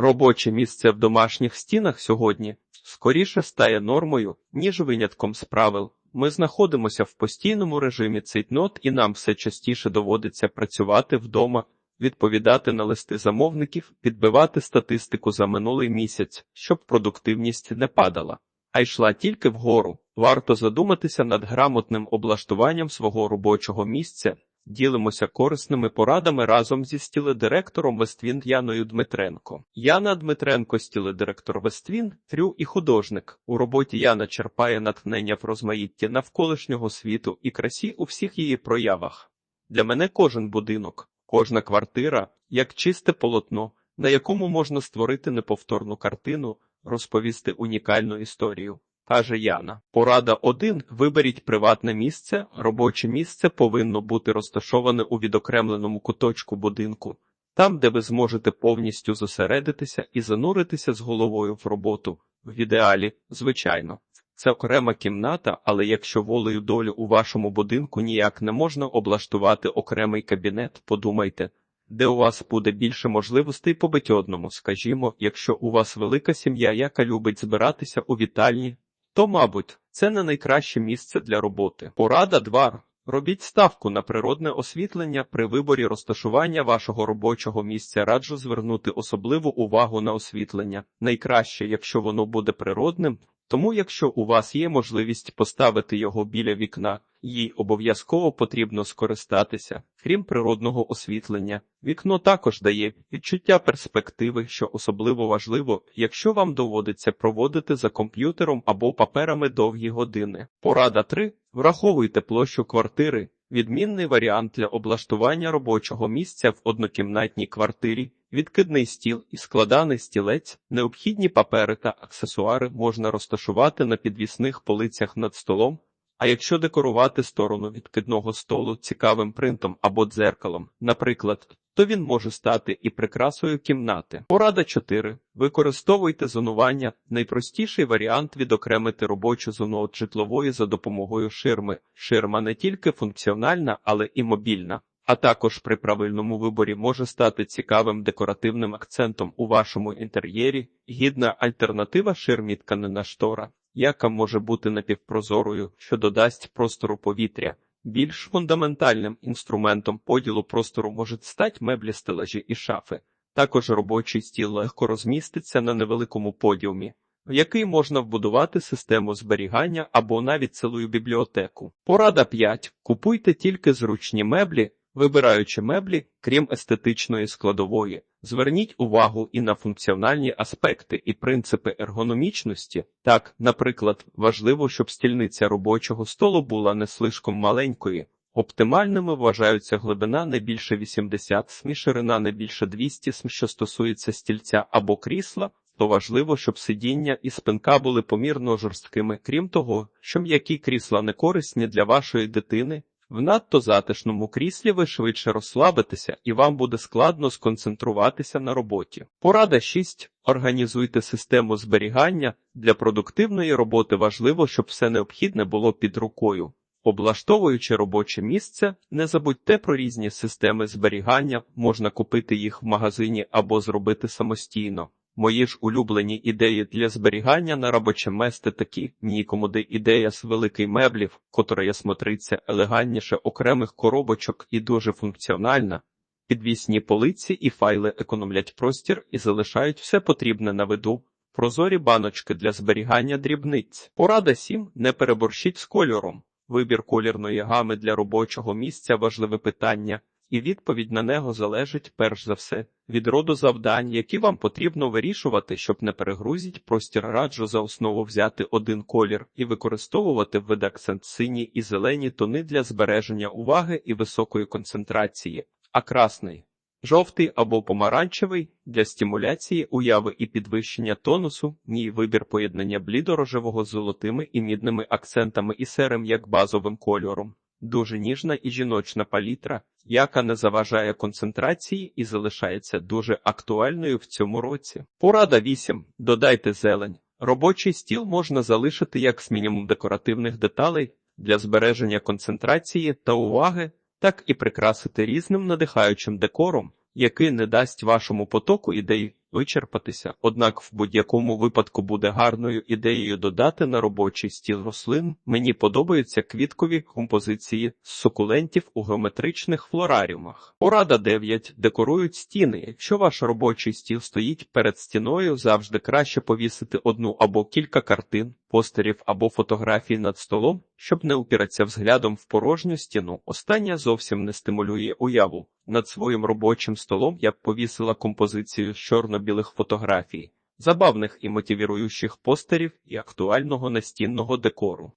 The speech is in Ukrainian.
Робоче місце в домашніх стінах сьогодні скоріше стає нормою, ніж винятком з правил. Ми знаходимося в постійному режимі цейтнот і нам все частіше доводиться працювати вдома, відповідати на листи замовників, підбивати статистику за минулий місяць, щоб продуктивність не падала, а йшла тільки вгору. Варто задуматися над грамотним облаштуванням свого робочого місця. Ділимося корисними порадами разом зі стіледиректором Вествін Яною Дмитренко. Яна Дмитренко, стіледиректор Вествін, трю і художник. У роботі Яна черпає натхнення в розмаїтті навколишнього світу і красі у всіх її проявах. Для мене кожен будинок, кожна квартира, як чисте полотно, на якому можна створити неповторну картину, розповісти унікальну історію. Каже Яна. Порада 1. Виберіть приватне місце. Робоче місце повинно бути розташоване у відокремленому куточку будинку, там, де ви зможете повністю зосередитися і зануритися з головою в роботу. В ідеалі, звичайно. Це окрема кімната, але якщо волею долі у вашому будинку ніяк не можна облаштувати окремий кабінет, подумайте, де у вас буде більше можливостей побити одному. Скажімо, якщо у вас велика сім'я, яка любить збиратися у вітальні, то, мабуть, це не найкраще місце для роботи. Порада 2. Робіть ставку на природне освітлення при виборі розташування вашого робочого місця. Раджу звернути особливу увагу на освітлення. Найкраще, якщо воно буде природним, тому якщо у вас є можливість поставити його біля вікна, їй обов'язково потрібно скористатися. Крім природного освітлення, вікно також дає відчуття перспективи, що особливо важливо, якщо вам доводиться проводити за комп'ютером або паперами довгі години. Порада 3. Враховуйте площу квартири. Відмінний варіант для облаштування робочого місця в однокімнатній квартирі, відкидний стіл і складаний стілець, необхідні папери та аксесуари можна розташувати на підвісних полицях над столом. А якщо декорувати сторону відкидного столу цікавим принтом або дзеркалом, наприклад, то він може стати і прикрасою кімнати. Порада 4. Використовуйте зонування. Найпростіший варіант відокремити робочу зону від житлової за допомогою ширми. Ширма не тільки функціональна, але і мобільна. А також при правильному виборі може стати цікавим декоративним акцентом у вашому інтер'єрі, гідна альтернатива ширмі тканина штора, яка може бути напівпрозорою, що додасть простору повітря. Більш фундаментальним інструментом поділу простору можуть стати меблі стелажі і шафи. Також робочий стіл легко розміститься на невеликому подіумі, в який можна вбудувати систему зберігання або навіть цілу бібліотеку. Порада 5. Купуйте тільки зручні меблі, вибираючи меблі, крім естетичної складової. Зверніть увагу і на функціональні аспекти і принципи ергономічності. Так, наприклад, важливо, щоб стільниця робочого столу була не слишком маленькою. Оптимальними вважаються глибина не більше 80 см, ширина не більше 200 см, що стосується стільця або крісла, то важливо, щоб сидіння і спинка були помірно жорсткими. Крім того, що м'які крісла не корисні для вашої дитини, в надто затишному кріслі ви швидше розслабитеся і вам буде складно сконцентруватися на роботі. Порада 6. Організуйте систему зберігання. Для продуктивної роботи важливо, щоб все необхідне було під рукою. Облаштовуючи робоче місце, не забудьте про різні системи зберігання, можна купити їх в магазині або зробити самостійно. Мої ж улюблені ідеї для зберігання на робоче месте такі нікому де ідея з великих меблів, котра смотриться елегантніше окремих коробочок і дуже функціональна. Підвісні полиці і файли економлять простір і залишають все потрібне на виду. Прозорі баночки для зберігання дрібниць. Порада 7. Не переборщіть з кольором. Вибір колірної гами для робочого місця важливе питання і відповідь на нього залежить перш за все від роду завдань, які вам потрібно вирішувати, щоб не перегрузіть простір. Раджу за основу взяти один колір і використовувати в акцент сині і зелені тони для збереження уваги і високої концентрації, а красний. Жовтий або помаранчевий для стимуляції уяви і підвищення тонусу, мій вибір поєднання блідорожевого з золотими і мідними акцентами і серим як базовим кольором. Дуже ніжна і жіночна палітра, яка не заважає концентрації і залишається дуже актуальною в цьому році. Порада 8. Додайте зелень. Робочий стіл можна залишити як з мінімум декоративних деталей для збереження концентрації та уваги, так і прикрасити різним надихаючим декором, який не дасть вашому потоку ідей вичерпатися, однак в будь-якому випадку буде гарною ідеєю додати на робочий стіл рослин. Мені подобаються квіткові композиції з сукулентів у геометричних флораріумах. Порада 9. Декорують стіни. Якщо ваш робочий стіл стоїть перед стіною, завжди краще повісити одну або кілька картин, постерів або фотографій над столом, щоб не упіратися взглядом в порожню стіну. Остання зовсім не стимулює уяву. Над своїм робочим столом я б повісила композицію з чорно-білих фотографій, забавних і мотивіруючих постерів і актуального настінного декору.